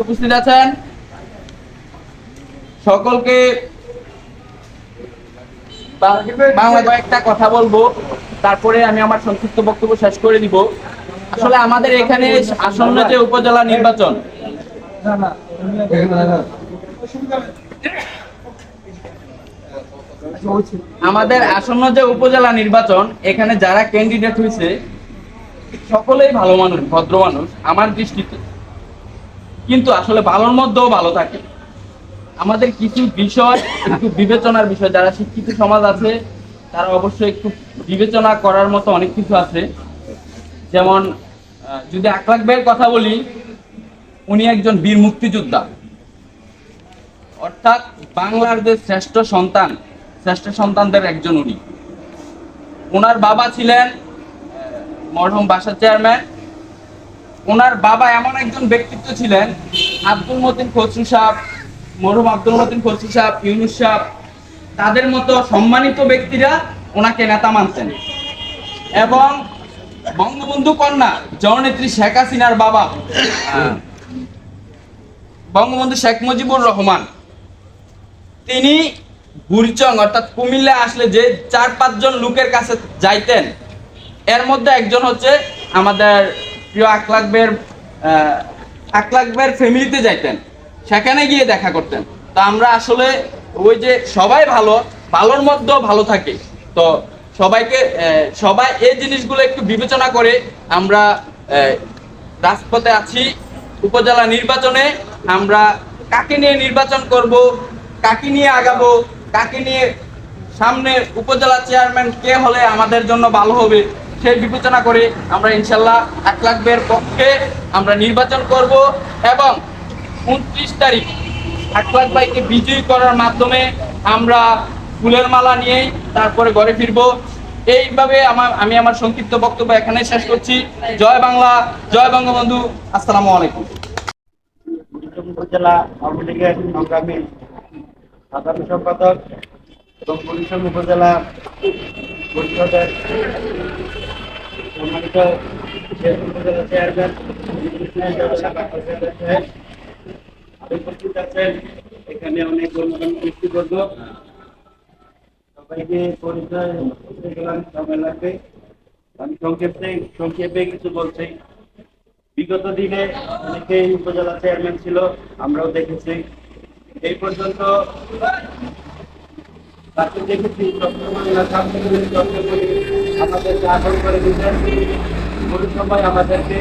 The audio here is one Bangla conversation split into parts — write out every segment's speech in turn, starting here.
উপস্থিত আছেন। সকলকে কথা বলব। তারপরে আমি আমার সংক্ষিপ্ত বক্তব্য শেষ করে দিব। আসলে আমাদের এখানে আসন্ন যে উপজেলা নির্বাচন আমাদের আসন্ন যে উপজেলা নির্বাচন, এখানে যারা ক্যান্ডিডেট হয়েছে, সকলেই ভালো মানুষ, ভদ্র মানুষ। আমার দৃষ্টিতে কিন্তু আসলে ভালোর মধ্যেও ভালো থাকে। আমাদের কিছু বিষয় একটু বিবেচনার বিষয় যারা শিক্ষিত সমাজ আছে তারা অবশ্যই একটু বিবেচনা করার মতো অনেক কিছু আছে। যেমন যদি আকলাক ভাইয়ের কথা বলি উনি একজন বীর মুক্তিযোদ্ধা। অর্থাৎ বাংলার যে শ্রেষ্ঠ সন্তান শ্রেষ্ঠ সন্তানদের একজন উনি। ওনার বাবা ছিলেন আহ, বাসার চেয়ারম্যান। ওনার বাবা এমন একজন ব্যক্তিত্ব ছিলেন, আব্দুল মতিন খসরু সাহেব, মরহুম আব্দুল মতিন খসরু সাহেব, ইউনুস সাহেব, তাদের মতো সম্মানিত ব্যক্তিরা ওনাকে নেতা মানতেন। এবং বঙ্গবন্ধু কন্যা, জননেত্রী শেখ হাসিনার বাবা বঙ্গবন্ধু শেখ মুজিবুর রহমান, তিনি বুড়িচং অর্থাৎ কুমিল্লা আসলে যে চার পাঁচজন লোকের কাছে যাইতেন, এর মধ্যে একজন হচ্ছে আমাদের প্রিয় আকলাকবের ফ্যামিলিতে যাইতেন, সেখানে গিয়ে দেখা করতেন। তা আমরা আসলে ওই যে সবাই ভালো, ভালোর মধ্যেও ভালো থাকে। তো সবাইকে সবাই এই জিনিসগুলো একটু বিবেচনা করে আমরা রাজপথে আছি, উপজেলা নির্বাচনে আমরা কাকে নিয়ে নির্বাচন করব, কাকে নিয়ে আগাবো, কাকে নিয়ে সামনে উপজেলা চেয়ারম্যান কে হলে আমাদের জন্য ভালো হবে সেই বিবেচনা করে আমরা ইনশাল্লাহ এক লাখের পক্ষে আমরা নির্বাচন করব এবং উনত্রিশ তারিখ এক লাখ ভাইকে বিজয়ী করার মাধ্যমে আমরা ফুলের মালা নিয়েই তারপরে ঘরে ফিরবো। এইভাবে আমার আমি আমার সংক্ষিপ্ত বক্তব্য এখানে শেষ করছি। জয় বাংলা, জয় বঙ্গবন্ধু। আসসালামু আলাইকুম। উপজেলা আওয়ামী লীগের সংগ্রামী সাধারণ সম্পাদক এবং উপজেলা পরিষদের সম্মানিত এখানে অনেক গণ্যমান্য ব্যক্তিবর্গ সবাইকে পরিচয় করতে গেলাম, সময় লাগবে। আমি সংক্ষেপে সংক্ষেপে কিছু বলছি। বিগত দিনে অনেকেই উপজেলা চেয়ারম্যান ছিল, আমরাও দেখেছি। এই পর্যন্ত তাকে দেখেছি চট্টগ্রামে আমাদেরকে আদর করে দিতেন কোনো সময় আমাদেরকে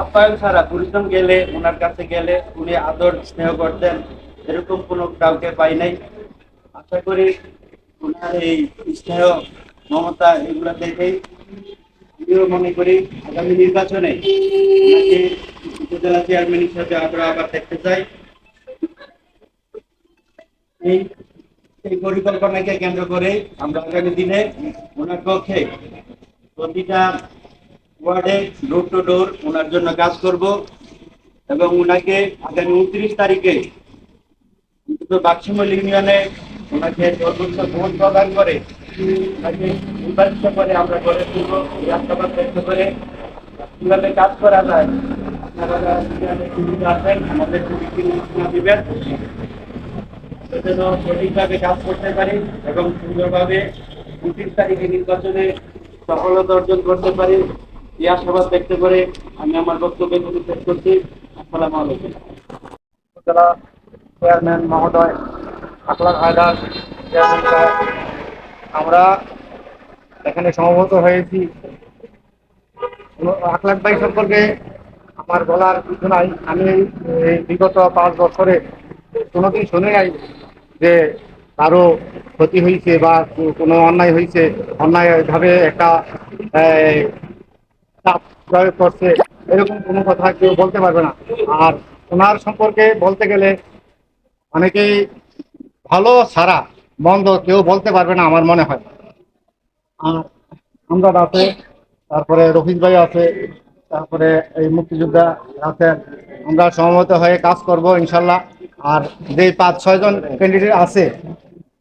আপ্যায়ন ছাড়া পরিশ্রম গেলে ওনার কাছে গেলে উনি আদর স্নেহ করতেন, এরকম কোনো কাউকে পাই নাই। আশা করি ওনার এই স্নেহ, মমতা এগুলো দেখেই আমিও মনে করি আগামী নির্বাচনে ওনাকে উপজেলা চেয়ারম্যান হিসেবে আমরা আবার দেখতে চাই। এই এই পরিকল্পনাকে কেন্দ্র করে আমরা আগামী দিনে ওনার পক্ষে প্রতিটা ওয়ার্ডে ডোর টু ডোর ওনার জন্য কাজ করব এবং ওনাকে আগামী উনত্রিশ তারিখে অন্তত বাক্সিমল ইউনিয়নে ওনাকে সর্বোচ্চ ভোট প্রদান করে ওনাকে নির্বাচিত করে আমরা গড়ে তুলব। এই আশাবাদ ব্যক্ত করে কীভাবে কাজ করা যায়, আপনারা আছেন আমাদের দিবেন। সেজন্য সঠিকভাবে কাজ করতে পারি এবং সুন্দরভাবে উনত্রিশ তারিখে নির্বাচনে সফলতা অর্জন করতে পারি, এই আশাবাদ ব্যক্ত করে আমি আমার বক্তব্য এখানে শেষ করছি। আসসালামু আলাইকুম। চেয়ারম্যান মহোদয় আকলাক হায়দার আমরা এখানে সমবেত হয়েছি। আকলাক ভাই সম্পর্কে আমার বলার কিছু নাই। আমি বিগত পাঁচ বছরে কোনোদিন শুনে নাই যে কারও ক্ষতি হয়েছে বা কোনো অন্যায় হয়েছে। অন্যায়ভাবে একটা চাপ প্রয়োগ করছে। এরকম কোনো কথা কেউ বলতে পারবে না। আর ওনার সম্পর্কে বলতে গেলে অনেকেই ভালো সারা মন্দ কেউ বলতে পারবে না আমার মনে হয়। আর আমরাদ আছে, তারপরে রফিক ভাই আছে, তারপরে এই মুক্তিযোদ্ধা আছেন। আমরা সমবেত হয়ে কাজ করব ইনশাল্লাহ। আর যে পাঁচ ছয়জন ক্যান্ডিডেট আছে,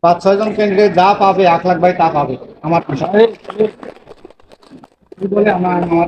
পাঁচ ছয়জন ক্যান্ডিডেট যা পাবে, এক লাখ ভাই তা পাবে, আমার বলে আমার আমার